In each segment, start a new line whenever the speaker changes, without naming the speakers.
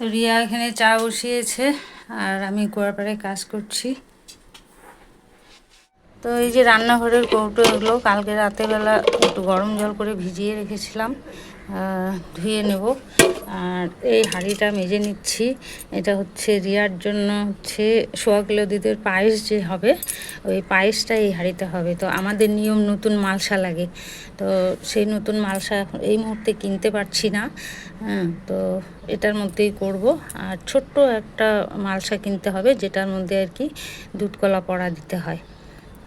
রিয়া এখানে চা বসিয়েছে আর আমি গোয়ারপাড়ে কাজ করছি। তো এই যে রান্নাঘরের কৌটো এগুলো কালকে রাতেবেলা একটু গরম জল করে ভিজিয়ে রেখেছিলাম ধুয়ে নেব। আর এই হাঁড়িটা মেজে নিচ্ছি। এটা হচ্ছে রিয়ার জন্য হচ্ছে সোয়াগুলো দিদির পায়েস যে হবে, ওই পায়েসটা এই হাঁড়িতে হবে। তো আমাদের নিয়ম নতুন মালসা লাগে তো সেই নতুন মালসা এই মুহূর্তে কিনতে পারছি না। হ্যাঁ তো এটার মধ্যেই করব। আর ছোট্ট একটা মালসা কিনতে হবে, যেটার মধ্যে আর কি দুধ কলা পড়া দিতে হয়।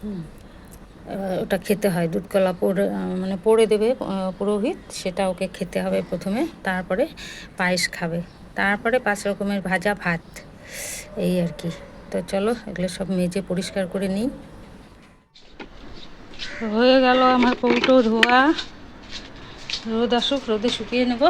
এবার ওটা খেতে হয়। দুধ কলা পড়ে মানে পড়ে দেবে পুরোহিত। সেটা ওকে খেতে হবে প্রথমে। তারপরে পায়েস খাবে। তারপরে পাঁচ রকমের ভাজা ভাত। এই আর কি। তো চলো, এগুলো সব মেজে পরিষ্কার করে নিই। হয়ে গেল আমার কৌটো ধোয়া। রোদ আসুক, রোদে শুকিয়ে নেব।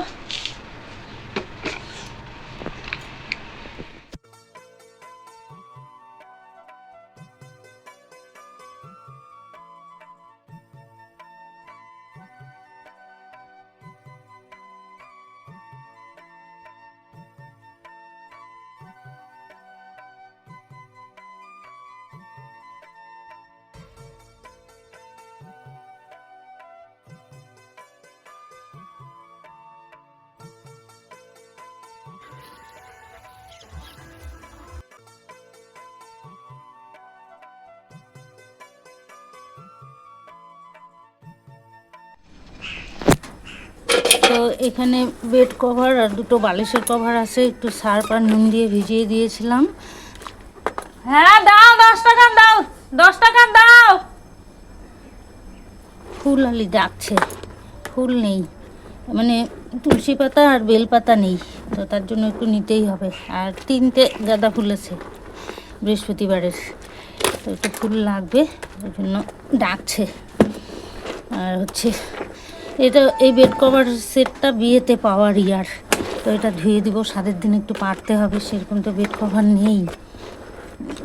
তো এখানে বেড কভার আর দুটো বালিশের কভার আছে। একটু সার্ফ আর নুন দিয়ে ভিজিয়ে দিয়েছিলাম। হ্যাঁ দাও দশ টাকা দাও দশ টাকা দাও। ফুল আলি ডাকছে ফুল নেই। মানে তুলসী পাতা আর বেল পাতা নেই তো তার জন্য একটু নিতেই হবে। আর তিনটে গাঁদা ফুল আছে বৃহস্পতিবারের তো একটু ফুল লাগবে ওই জন্য ডাকছে। আর হচ্ছে এটা, এই বেড কভার সেটটা বিয়েতে পাওয়ার ইয়ার তো এটা ধুয়ে দিব, সাদের দিন একটু পারতে হবে, সেরকম তো বেড কভার নেই।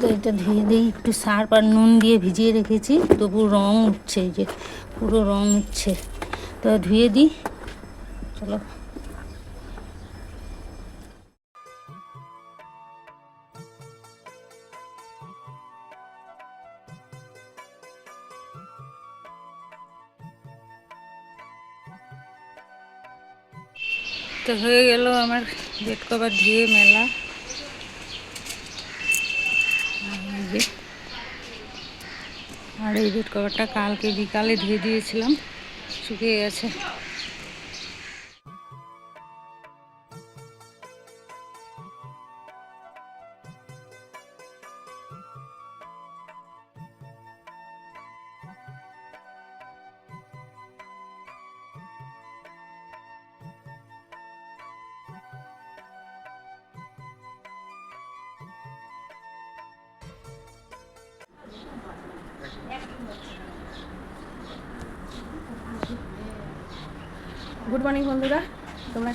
তো এটা ধুয়ে দিই একটু সার্ফ আর নুন দিয়ে ভিজিয়ে রেখেছি, তবু রং উঠছে যে, পুরো রং উঠছে। তো ধুয়ে দিই, চলো। হয়ে গেল আমার বেড কভার ধুয়ে মেলা। আর এই বেড কভারটা কালকে বিকালে ধুয়ে দিয়েছিলাম, শুকিয়ে গেছে।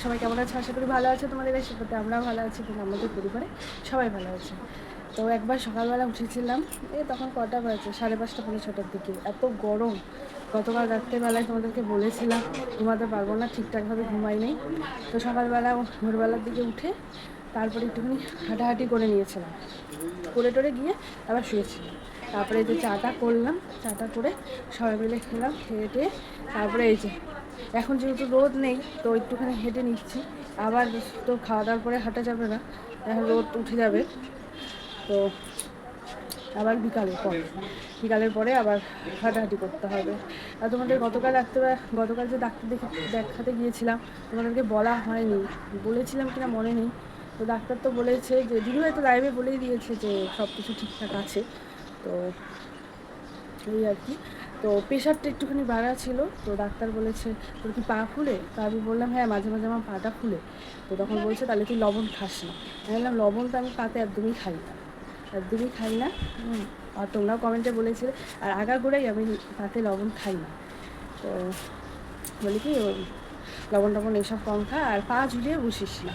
সবাই কেমন আছো আশা করি ভালো আছো তোমাদের আশীর্বাদে আমরাও ভালো আছি কিন্তু আমাদের পরিবারে সবাই ভালো আছে। তো একবার সকালবেলা উঠেছিলাম এ তখন কটা বাজে? সাড়ে পাঁচটা পনেরো ছটার দিকে। এত গরম। গতকাল রাত্রেবেলায় তোমাদেরকে বলেছিলাম, ঘুমাতে পারব না, ঠিকঠাকভাবে ঘুমাই নেই। তো সকালবেলা ভোরবেলার দিকে উঠে তারপরে একটুখানি হাঁটাহাঁটি করে নিয়েছিলাম। করে টোরে গিয়ে আবার শুয়েছিলাম। তারপরে এই যে চাটা করলাম, চাটা করে সবাই মিলে খেলাম খেয়ে টেয়ে তারপরে এই যে এখন যেহেতু রোদ নেই, তো একটুখানি হেঁটে নিচ্ছি। আবার তো খাওয়া দাওয়ার পরে হাঁটা যাবে না এখন রোদ উঠে যাবে। তো আবার বিকালের পরে বিকালের পরে আবার হাঁটাহাঁটি করতে হবে। আর তোমাদের গতকাল ডাক্তার গতকাল যে ডাক্তার দেখে, দেখাতে গিয়েছিলাম, তোমাদেরকে বলা হয়নি, বলেছিলাম কিনা মনে নেই। তো ডাক্তার তো বলেছে যে দিদি হয়তো লাইভে বলেই দিয়েছে যে সব কিছু ঠিকঠাক আছে। তো এই আর কি। তো প্রেশারটা একটুখানি বাড়া ছিল, তো ডাক্তার বলেছে, তোর কি পা ফুলে? তো আমি বললাম হ্যাঁ মাঝে মাঝে আমার পাটা ফুলে। তো তখন বলছে, তাহলে তুই লবণ খাস না। আমি বললাম লবণ তো আমি পাতে একদমই খাই না, একদমই খাই না। আর তোমরাও কমেন্টে বলেছিলে, আর আগাগোড়াই আমি পাতে লবণ খাই না। তো বলি কি লবণ টবণ এইসব কম খা, আর পা ঝুলিয়ে বসিস না।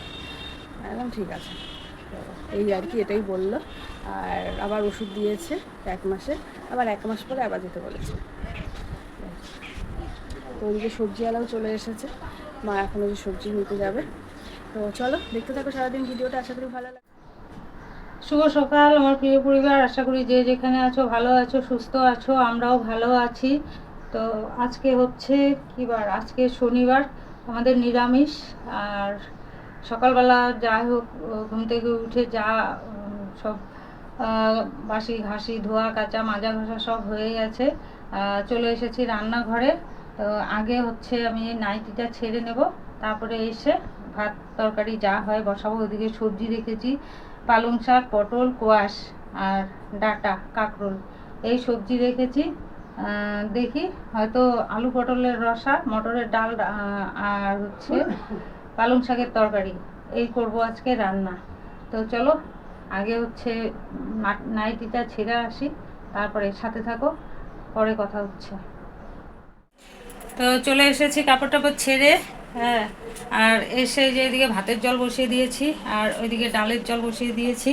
বললাম, ঠিক আছে। তো এই আর কি, এটাই বলল। আর আবার ওষুধ দিয়েছে এক মাসে, আবার এক মাস পরে আবার যেতে বলেছে। তো ওইদিকে সবজিওয়ালাও চলে এসেছে। মা এখন ওই সবজি নিতে যাবে। তো চলো, দেখতে থাকো সারাদিন ভিডিওটা, আশা করি ভালো লাগে
শুভ সকাল, আমার প্রিয় পরিবার, আশা করি যে যেখানে আছো ভালো আছো, সুস্থ আছো, আমরাও ভালো আছি। তো আজকে হচ্ছে কী বার? আজকে শনিবার, আমাদের নিরামিষ। আর সকালবেলা যাই হোক ঘুম থেকে উঠে যা সব বাসি ঘাসি, ধোয়া, কাচা, মাজা ঘষা সব হয়ে গেছে। চলে এসেছি রান্নাঘরে। তো আগে হচ্ছে আমি এই নাইটিটা ছেড়ে নেব। তারপরে এসে ভাত তরকারি যা হয় বসাবো। ওদিকে সবজি রেখেছি, পালং শাক, পটল, কোয়াশ আর ডাটা, কাঁকরোল। এই সবজি রেখেছি। দেখি হয়তো আলু পটলের রসা, মটরের ডাল আর হচ্ছে পালং শাকের তরকারি। এই করব আজকে রান্না। তো চলো, আগে হচ্ছে নাইটিটা ছেড়ে আসি, তারপরে সাথে থাকো, পরে কথা হচ্ছে। তো চলে এসেছি কাপড় টাপড় ছেড়ে হ্যাঁ আর এসে যে এদিকে ভাতের জল বসিয়ে দিয়েছি, আর ওইদিকে ডালের জল বসিয়ে দিয়েছি,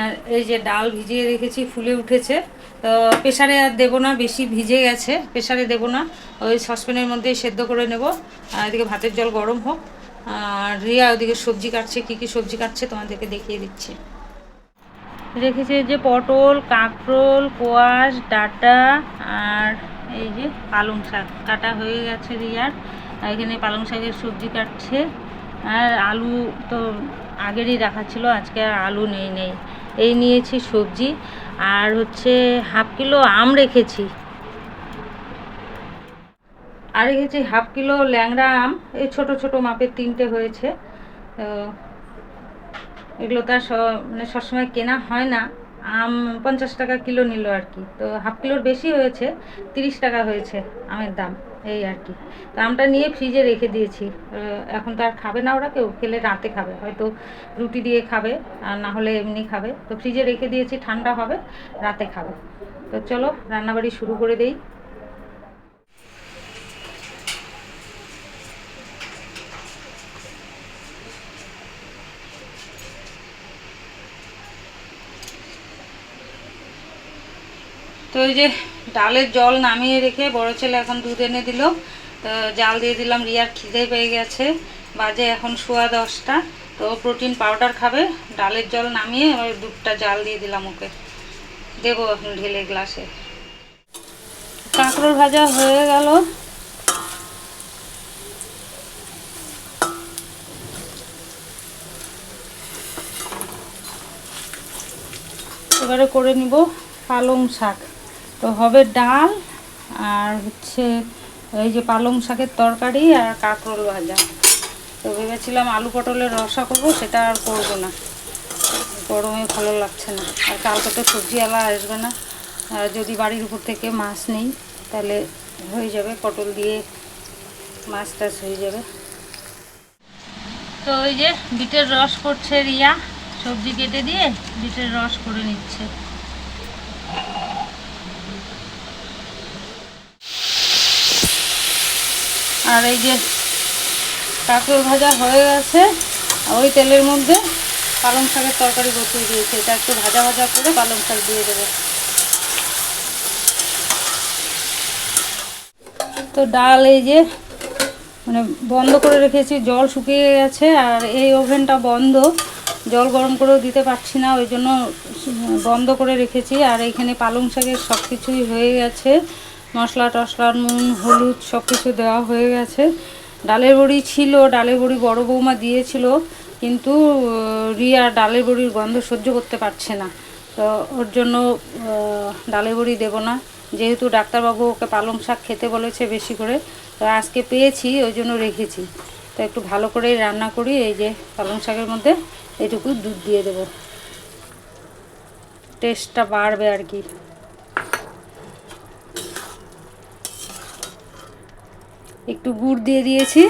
আর এই যে ডাল ভিজিয়ে রেখেছি, ফুলে উঠেছে, তো প্রেশারে আর দেবো না, বেশি ভিজে গেছে প্রেশারে দেবো না, ওই সসপ্যানের মধ্যেই সেদ্ধ করে নেব, আর এদিকে ভাতের জল গরম হোক, আর রিয়া ওদিকে সবজি কাটছে, কী কী সবজি কাটছে তোমাদেরকে দেখিয়ে দিচ্ছি। রেখেছে যে পটল, কাঁকরোল, কোয়াশ, ডাটা আর এই যে পালং শাক, কাটা হয়ে গেছে রিয়ার। এখানে পালং শাকের সবজি কাটছে। আর আলু তো আগেরই রাখা ছিল আজকে আর আলু নেই নেই। এই নিয়েছি সবজি। আর হচ্ছে হাফ কিলো আম রেখেছি। আর রেখেছি হাফ কিলো ল্যাংড়া আম। এই ছোট ছোট মাপের তিনটে হয়েছে। তো এগুলো তো আর মানে সবসময় কেনা হয় না। আম পঞ্চাশ টাকা কিলো নিল আর কি। তো হাফ কিলোর বেশি হয়েছে, তিরিশ টাকা হয়েছে আমের দাম, এই আর কি। তো আমটা নিয়ে ফ্রিজে রেখে দিয়েছি। এখন তো আর খাবে না ওরা কেউ, খেলে রাতে খাবে, হয়তো রুটি দিয়ে খাবে আর না হলে এমনি খাবে। তো ফ্রিজে রেখে দিয়েছি, ঠান্ডা হবে, রাতে খাবে। তো চলো, রান্নাবাড়ি শুরু করে দেই। তো ওই যে ডালের জল নামিয়ে রেখে বড় ছেলে এখন দুধ এনে দিল। তো জাল দিয়ে দিলাম, রিয়ার খিদে পেয়ে গেছে। বাজে এখন সোয়া দশটা। তো প্রোটিন পাউডার খাবে, ডালের জল নামিয়ে ওই দুধটা জাল দিয়ে দিলাম ওকে। দেবো এখন ঢেলে গ্লাসে। কাঁকরোল ভাজা হয়ে গেল। এবারে করে নিব পালং শাক। তো হবে ডাল আর হচ্ছে এই যে পালং শাকের তরকারি আর কাঁকরোল ভাজা। তো ভেবেছিলাম আলু পটলের রসা করব, সেটা আর করব না। গরমে ভালো লাগছে না। আর কালকে তো সবজিওয়ালা আসবে না। আর যদি বাড়ির উপর থেকে মাছ নেই, তাহলে হয়ে যাবে, পটল দিয়ে মাছ টাছ হয়ে যাবে। তো ওই যে বিটের রস করছে রিয়া, সবজি কেটে দিয়ে বিটের রস করে নিচ্ছে। আর এই যে কাঁকড় ভাজা হয়ে গেছে ওই তেলের মধ্যে পালং শাকের তরকারি বসিয়ে দিয়েছে। এটা একটু ভাজা ভাজা করে পালং শাক দিয়ে দেবো। তো ডাল এই যে মানে বন্ধ করে রেখেছি, জল শুকিয়ে গেছে, আর এই ওভেনটা বন্ধ। জল গরম করেও দিতে পারছি না, ওই জন্য বন্ধ করে রেখেছি। আর এখানে পালং শাকের সব কিছুই হয়ে গেছে। মশলা টশলা নুন, হলুদ সব কিছু দেওয়া হয়ে গেছে। ডালের বড়ি ছিল, ডালের বড়ি বড় বৌমা দিয়েছিল, কিন্তু রিয়া ডালের বড়ির গন্ধ সহ্য করতে পারছে না। তো ওর জন্য ডালের বড়ি দেবো না। যেহেতু ডাক্তারবাবু ওকে পালং শাক খেতে বলেছে বেশি করে, তো আজকে পেয়েছি, ওই জন্য রেখেছি। তো একটু ভালো করেই রান্না করি, এই যে পালং শাকের মধ্যে এটুকু দুধ দিয়ে দেবো। টেস্টটা বাড়বে আর কি। একটু গুড় দিয়ে দিয়েছি।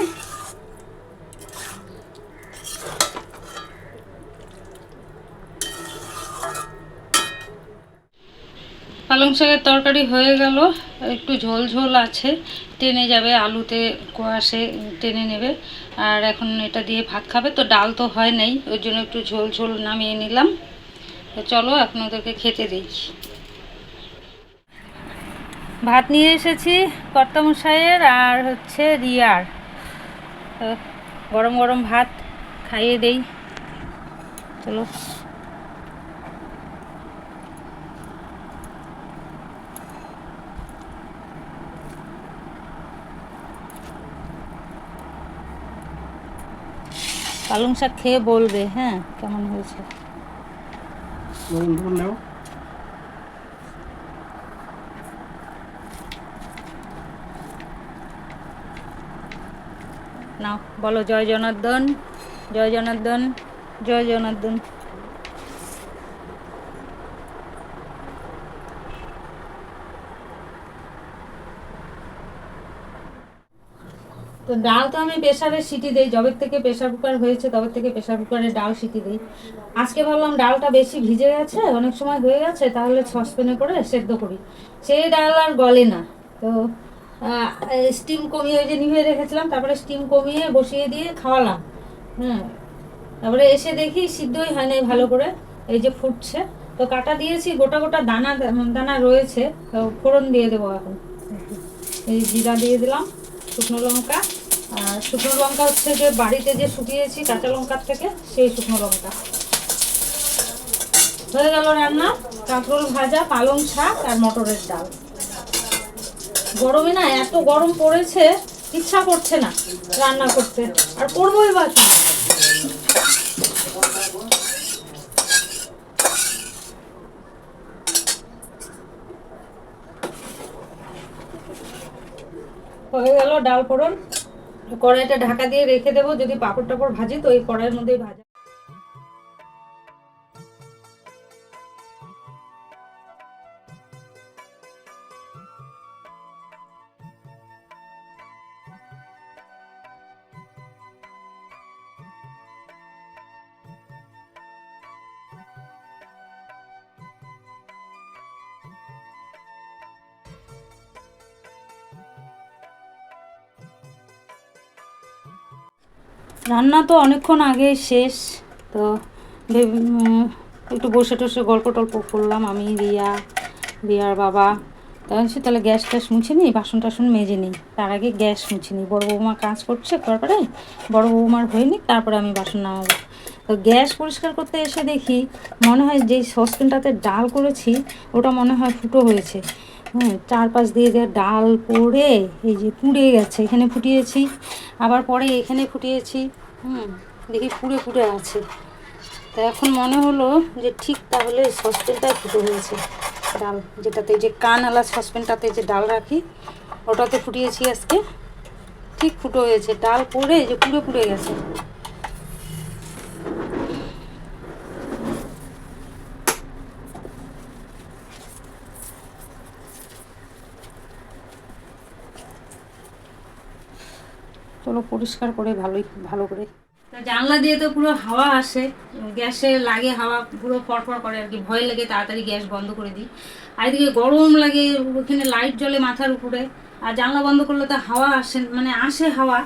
পালং শাকের তরকারি হয়ে গেল। একটু ঝোল ঝোল আছে। টেনে যাবে, আলুতে কোয়াশে টেনে নেবে। আর এখন এটা দিয়ে ভাত খাবে। তো ডাল তো হয় নাই, ওই জন্য একটু ঝোল ঝোল নামিয়ে নিলাম। তো চলো এখন ওদেরকে খেতে দিই। ভাত নিয়ে এসেছি কর্তামশাইয়ের আর হচ্ছে রিয়ার। গরম গরম ভাত খাইয়ে দেই। চলো। পালং শাক খেয়ে বলবে হ্যাঁ? কেমন হয়েছে? নাও, বলো জয় জনার্দন জয় জনার্দন জয় জনার্দন। তো ডাল তো আমি প্রেশারে সিটি দেই জবের থেকে প্রেশার কুকার হয়েছে তবে থেকে প্রেশার কুকারে ডাল সিটি দিই। আজকে ভাবলাম ডালটা বেশি ভিজে গেছে, অনেক সময় হয়ে গেছে, তাহলে সসপ্যানে করে সেদ্ধ করি। সেই ডাল আর গলে না, তো স্টিম কমিয়ে ওই যে নিভিয়ে রেখেছিলাম, তারপরে স্টিম কমিয়ে বসিয়ে দিয়ে খাওয়ালাম। হ্যাঁ তারপরে এসে দেখি সিদ্ধই হয় নাই ভালো করে, এই যে ফুটছে। তো কাটা দিয়েছি, গোটা গোটা দানা দানা রয়েছে, তো ফোড়ন দিয়ে দেবো এখন। এই জিরা দিয়ে দিলাম, শুকনো লঙ্কা। আর শুকনো লঙ্কা হচ্ছে যে বাড়িতে যে শুকিয়েছি কাঁচা লঙ্কার থেকে, সেই শুকনো লঙ্কা। হয়ে গেল রান্না, কাঁকরোল ভাজা, পালং শাক আর মটরের ডাল। গরমে না এত গরম পড়েছে, ইচ্ছা করছে না রান্না করতে। আর করবোই বা কি? হয়ে গেল ডাল ফোড়ন। কড়াইটা ঢাকা দিয়ে রেখে দেবো, যদি পাঁপড় টাপড় ভাজি, তো এই কড়াইয়ের মধ্যেই ভাজা। রান্না তো অনেকক্ষণ আগে শেষ, তো একটু বসে টসে গল্প টল্প করলাম আমি, রিয়া, রিয়ার বাবা। তখন সে তাহলে গ্যাস ট্যাস মুছে নিই, বাসন টাসন মেজে নিই। তার আগে গ্যাস মুছে নিই। বড়ো বৌমা কাজ করছে তারপরে বড়ো বৌমার হয়নি তারপরে আমি বাসন নামাবো। তো গ্যাস পরিষ্কার করতে এসে দেখি, মনে হয় যেই সসপ্যানটাতে ডাল করেছি, ওটা মনে হয় ফুটো হয়েছে। হ্যাঁ চারপাশ দিয়ে যে ডাল পড়ে, এই যে পুড়ে গেছে, এখানে ফুটিয়েছি। আবার পরে এখানে ফুটিয়েছি। হুম, দেখি পুড়ে পুড়ে আছে। তা এখন মনে হলো যে ঠিক তাহলে সসপেনটাই ফুটে হয়েছে ডাল যেটাতে যে কানওয়ালা সসপ্যানটাতে যে ডাল রাখি, ওটাতে ফুটিয়েছি আজকে। ঠিক ফুটো হয়েছে। ডাল পরে যে পুড়ে পুড়ে গেছে। চলো পরিষ্কার করে, ভালোই, ভালো করে। জানলা দিয়ে তো পুরো হাওয়া আসে, গ্যাসে লাগে হাওয়া, পুরো ফরফর করে আর কি, ভয় লাগে, তাড়াতাড়ি গ্যাস বন্ধ করে দিই। আর এদিকে গরম লাগে, ওখানে লাইট জ্বলে মাথার উপরে, আর জানলা বন্ধ করলে তো হাওয়া আসে মানে আসে হাওয়া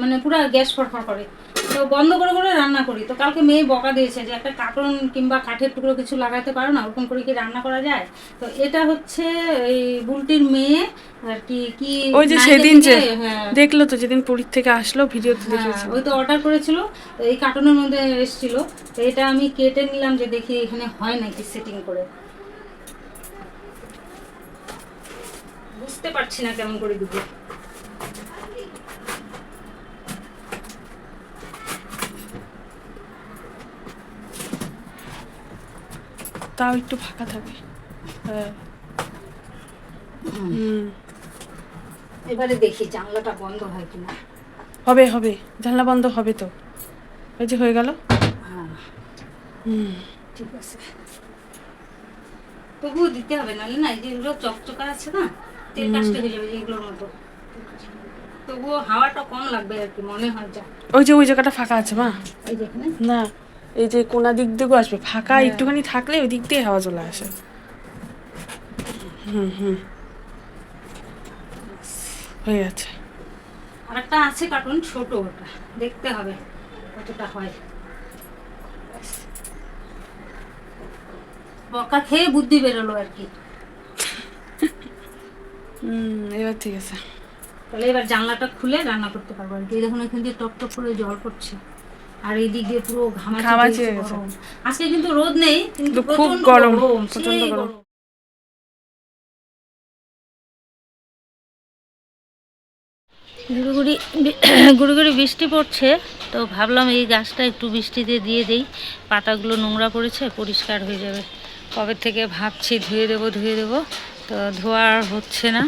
মানে পুরো গ্যাস ফরফর করে। তো বন্ধ করে করে রান্না করি। তো কালকে মেয়ে বকা দিয়েছে যে একটা কার্টন কিংবা কাঠের টুকরো কিছু লাগাতে পারো না ওরকম করে কি রান্না করা যায়? তো এটা হচ্ছে এই বুলটির মেয়ে আর কি কি
ওই যে সেদিন যে
হ্যাঁ।
দেখল তো যেদিন পুরীর থেকে আসলো ভিডিওতে
হ্যাঁ,
দেখেছি
ওই তো অর্ডার করেছিল তো এই কার্টুনের মধ্যে এসেছিল। তো এটা আমি কেটে নিলাম যে দেখি এখানে হয় নাকি সেটিং করে। বুঝতে পারছি না কেমন করে দিব।
তাও একটু ফাঁকা থাকে। হ্যাঁ। হুম।
এবারে দেখি জানলাটা বন্ধ হয় কিনা।
হবে হবে। জানলা বন্ধ হবে তো। ওই যে হয়ে গেল।
হ্যাঁ।
হুম।
ঠিক আছে। তবুও দিতে হবে নাহলে না এই যেগুলো চকচকা আছে না তেল কাজটা হয়ে যাবে যেগুলোর মতো। তবুও হাওয়াটা কম লাগবে আর কি মনে হয় যা।
ওই যে ওই জায়গাটা ফাঁকা আছে মা।
এই
না। এই যে কোনা দিক দিয়েও আসবে ফাঁকা একটুখানি থাকলে ওই দিক দিয়ে হাওয়া চলে আসে। হুম হুম। হয়ে গেছে।
আরেকটা আছে কার্টুন ছোট ওটা। দেখতে হবে কতটা হয়। বকা খেয়ে বুদ্ধি বেরোলো আর কি।
হুম এবার ঠিক আছে।
তাহলে এবার জানলাটা খুলে রান্না করতে পারব আর কি। দেখুন এখান দিয়ে টপ টপ করে জল পড়ছে। আর এদিক দিয়ে পুরো ঘামাচি
গেছে।
আজকে কিন্তু রোদ নেই কিন্তু
খুব গরম,
সেই
প্রচণ্ড গরম।
বৃষ্টি পড়ছে তো ভাবলাম এই গাছটা একটু বৃষ্টিতে দিয়ে দেই। পাতাগুলো নোংরা পড়েছে পরিষ্কার হয়ে যাবে। কবে থেকে ভাবছি ধুয়ে দেবো ধুয়ে দেবো তো ধোয়া আর হচ্ছে না।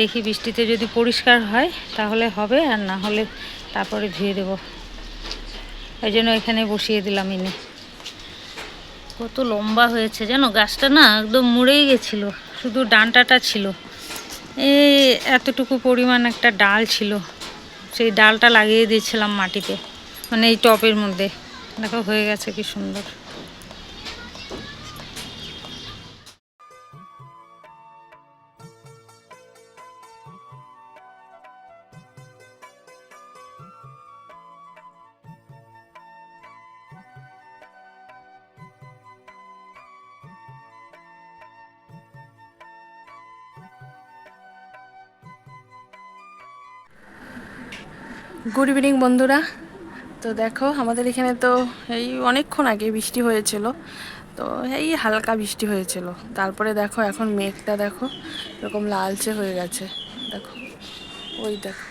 দেখি বৃষ্টিতে যদি পরিষ্কার হয় তাহলে হবে আর না হলে তারপরে ধুয়ে দেবো। ওই জন্য এখানে বসিয়ে দিলাম এনে কত লম্বা হয়েছে, জানো? গাছটা না একদম মুড়েই গেছিল, শুধু ডানটাটা ছিল। এই এতটুকু পরিমাণ একটা ডাল ছিল। সেই ডালটা লাগিয়ে দিয়েছিলাম মাটিতে মানে এই টপের মধ্যে। দেখো, হয়ে গেছে কি সুন্দর।
গুড ইভিনিং বন্ধুরা। তো দেখো, আমাদের এখানে তো এই অনেকক্ষণ আগে বৃষ্টি হয়েছিল। তো এই হালকা বৃষ্টি হয়েছিল। তারপরে দেখো, এখন মেঘটা দেখো, এরকম লালচে হয়ে গেছে। দেখো, ওই দেখো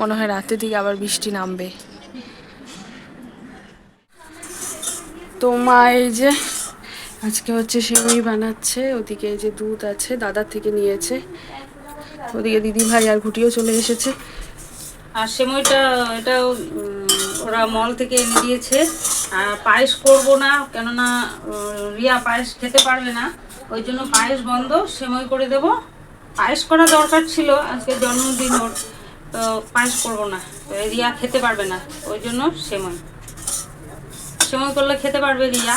মনে হয় রাতের দিকে আবার বৃষ্টি নামবে। তো মা, এই যে আজকে হচ্ছে সেমই বানাচ্ছে, ওদিকে যে দুধ আছে, দাদার থেকে নিয়েছে। ওদিকে দিদি ভাই আর ঘুটিও চলে এসেছে।
আর সেময়টা এটা ওরা মল থেকে এনে দিয়েছে। আর পায়েস করব না, কেননা রিয়া পায়েস খেতে পারবে না। ওই জন্য পায়েস বন্ধ সেময় করে দেব। পায়েস করা দরকার ছিল, আজকে জন্মদিন ওর, তো পায়েস করব না। রিয়া খেতে পারবে না, ওই জন্য সেময় সেময় করলে খেতে পারবে রিয়া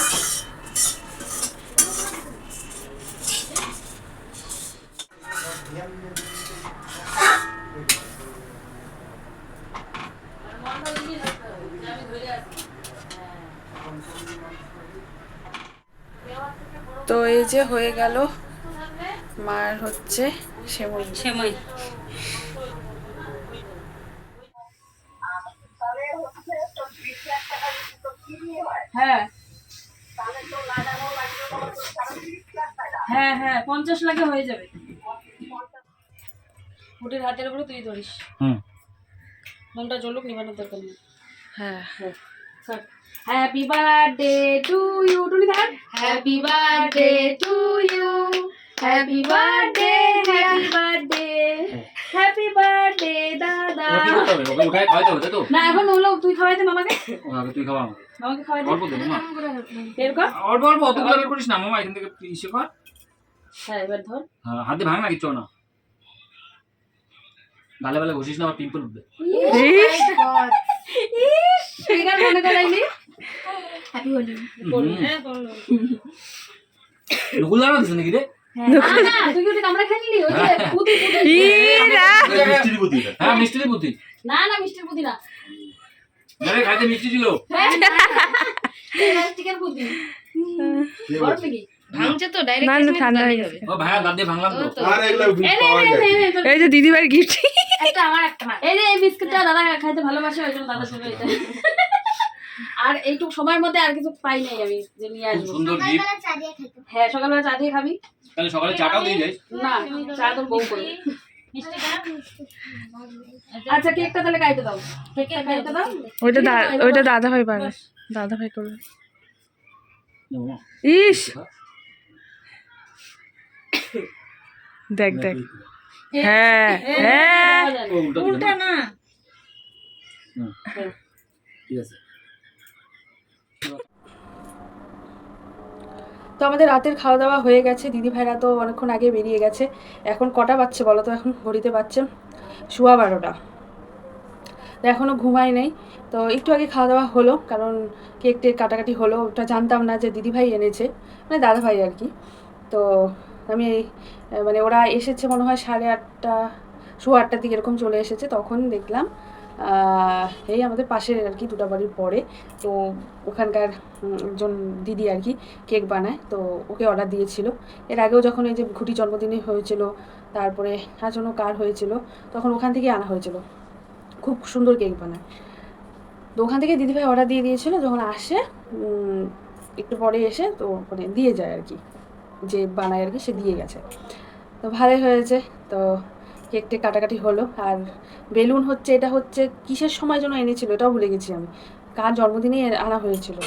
তো এই যে হয়ে গেল মার হচ্ছে সেমই।
সেময়
হ্যাঁ। হ্যাঁ হ্যাঁ পঞ্চাশ লাখে হয়ে যাবে। হাতের উপরে তুই ধরিস।
হুম।
মনটা জ্বলুক নিবানোর দরকার নেই। হ্যাঁ। হ্যাপি বার্থডে হ্যাপি বার্থডে দাদা
ওকে হবে? খাওয়াতে হবে তো?
না এখন হলো তুই খাওয়াইতে মামাকে
ওকে তুই খাওয়া
মামাকে খাওয়াই
অল্প দে মামা
বের
অল্প অল্প অতগুলো বের করিস না মামা এখান থেকে ইসে কর।
হ্যাঁ এবার ধর।
হ্যাঁ, ভাঙ না কিচ্ছু না। গালে বালে ঘষিস না আবার পিম্পল উঠবে।
ফিগার মনে করাইলি
হুম। নকুল দাঁড়া দিস নাকি রে? মিষ্টির বুদ্ধি হ্যাঁ। মিষ্টির বুদ্ধি
না না মিষ্টির পুতি না।
খাইতে মিষ্টি ছিল।
ভাঙছে তো ডাইরেক্ট
ঠান্ডা হয়ে গেছে
ও ভাইয়া দাঁত ভাঙলাম তো।
আর এগুলো
এই
পাওয়া যায়
যে দিদিভাইয়ের গিফট
একটা আমার একটা এই যে এই বিস্কুটটা দাদা খাইতে ভালোবাসে ওই জন্য দাদা এটা। আর এইটুকু সময়ের মধ্যে আর কিছু পাই নাই আমি যে নিয়ে আসব।
সুন্দর গিফট
হ্যাঁ সকালবেলা চা দিয়ে খাবি।
তাহলে সকালে চাটাও দিয়ে যাই।
না চা তোর বউ করবে। আচ্ছা কেকটা তাহলে কাইতে দাও। কেকটা কাইতে দাও।
ওইটা দা- ওইটা দাদা ভাই পারবে দাদা ভাই করবে ইস! দেখ দেখ। হ্যাঁ হ্যাঁ।
উল্টা না?
না।
ঠিক আছে।
তো আমাদের রাতের খাওয়া দাওয়া হয়ে গেছে। দিদি ভাইরা তো অনেকক্ষণ আগে বেরিয়ে গেছে। এখন কটা বাজছে বলো তো? এখন ঘড়িতে বাজছে শোয়া বারোটা। তো এখনও ঘুমাই নেই। তো একটু আগে খাওয়া দাওয়া হলো কারণ কেক টেক কাটাকাটি হলো। ওটা জানতাম না যে দিদি ভাই এনেছে। মানে দাদা ভাই আর কি। তো আমি মানে ওরা এসেছে মনে হয় সাড়ে আটটা শো আটটার দিকে এরকম চলে এসেছে, তখন দেখলাম এই আমাদের পাশের আর কি দুটা বাড়ির পরে, তো ওখানকার একজন দিদি আর কি কেক বানায়, তো ওকে অর্ডার দিয়েছিল। এর আগেও যখন এই যে ঘুটি জন্মদিনে হয়েছিল, তারপরে জন্য কার হয়েছিল, তখন ওখান থেকে আনা হয়েছিল। খুব সুন্দর কেক বানায়। তো ওখান থেকে দিদিভাই অর্ডার দিয়ে দিয়েছিল, যখন আসে একটু পরে এসে তো মানে দিয়ে যায় আর কি। যে বানায় আর কি, সে দিয়ে গেছে। তো ভালোই হয়েছে। তো কেকটা কাটাকাটি হলো। আর বেলুন হচ্ছে, এটা হচ্ছে কিসের সময় যেন এনেছিল, এটাও ভুলে গেছি আমি। কার জন্মদিনে আনা হয়েছিল?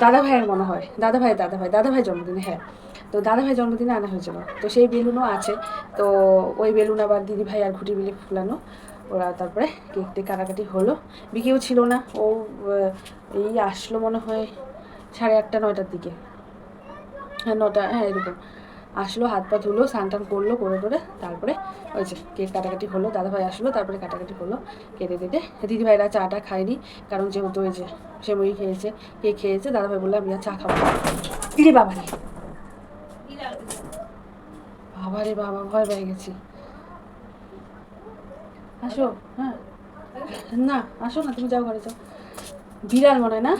দাদা ভাইয়ের মনে হয়। দাদা ভাই দাদা ভাই দাদা ভাই জন্মদিনে হ্যাঁ। তো দাদা ভাই জন্মদিনে আনা হয়েছিল। তো সেই বেলুনও আছে। তো ওই বেলুন আবার দিদি ভাই আর ঘুটি মিলে ফুলানো। ওরা তারপরে কেকটি কাটাকাটি হলো। বিকেও ছিল না। ও এই আসলো মনে হয় সাড়ে আটটা, নয়টার দিকে। নটা হ্যাঁ এরকম। আসলো হাত পা ধুলো স্নান টান করল করে করে তারপরে ওই যে কেক কাটাকাটি হলো দাদাভাই আসলো তারপরে কাটাকাটি হলো কেটে কেটে। দিদিভাইরা চাটা খায়নি কারণ যেহেতু ওই যে সেমই খেয়েছে কেক খেয়েছে দাদাভাই বলল আমি আর চা খাব। ইরে বাবা রে? বাবা রে বাবা ভয় পেয়ে গেছি। আসো হ্যাঁ। না আসো না তুমি যাও ঘরে যাও। বিড়াল মনে হয় না?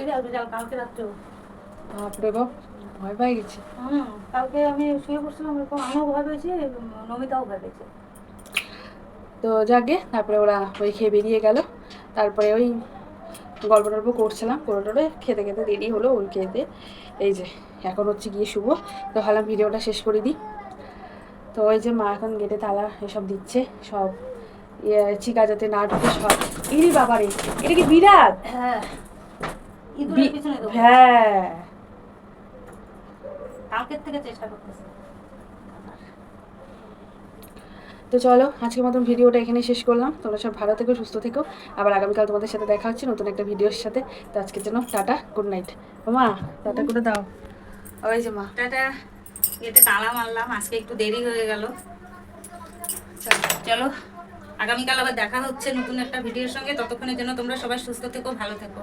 বাপরে বাপ। ভয় পেয়ে গেছি।
হুম কালকে আমি শুয়ে পড়ছিলাম এরকম আমিও ভয় পেয়েছি নমিতাও ভয় পেয়েছে।
তো যাকে তারপরে ওরা ওই খেয়ে বেরিয়ে গেল। তারপরে ওই গল্প টল্প করছিলাম করে টোরে খেতে খেতে দেরি হলো ওই খেতে। এই যে এখন হচ্ছে গিয়ে শুভ তো ভাবলাম ভিডিওটা শেষ করে দিই। তো ওই যে মা এখন গেটে তালা এসব দিচ্ছে সব ইয়ে চিকা যাতে না ঢুকে সব। ইরি বাবারে এটা কি বিরাট
হ্যাঁ
হ্যাঁ।
কালকের থেকে চেষ্টা করতেছি।
তো চলো আজকের মতন ভিডিওটা এখানে শেষ করলাম। তোমরা সব ভালো থেকো সুস্থ থেকো। আবার আগামীকাল তোমাদের সাথে দেখা হচ্ছে নতুন একটা ভিডিওর সাথে। তো আজকের জন্য টাটা গুড নাইট মা টাটা করে দাও। ওই যে মা।
টাটা। এতে তালা মারলাম আজকে একটু দেরি হয়ে গেল। চলো আগামীকাল আবার দেখা হচ্ছে নতুন একটা ভিডিওর সঙ্গে। ততক্ষণের জন্য তোমরা সবাই সুস্থ থেকো ভালো থেকো।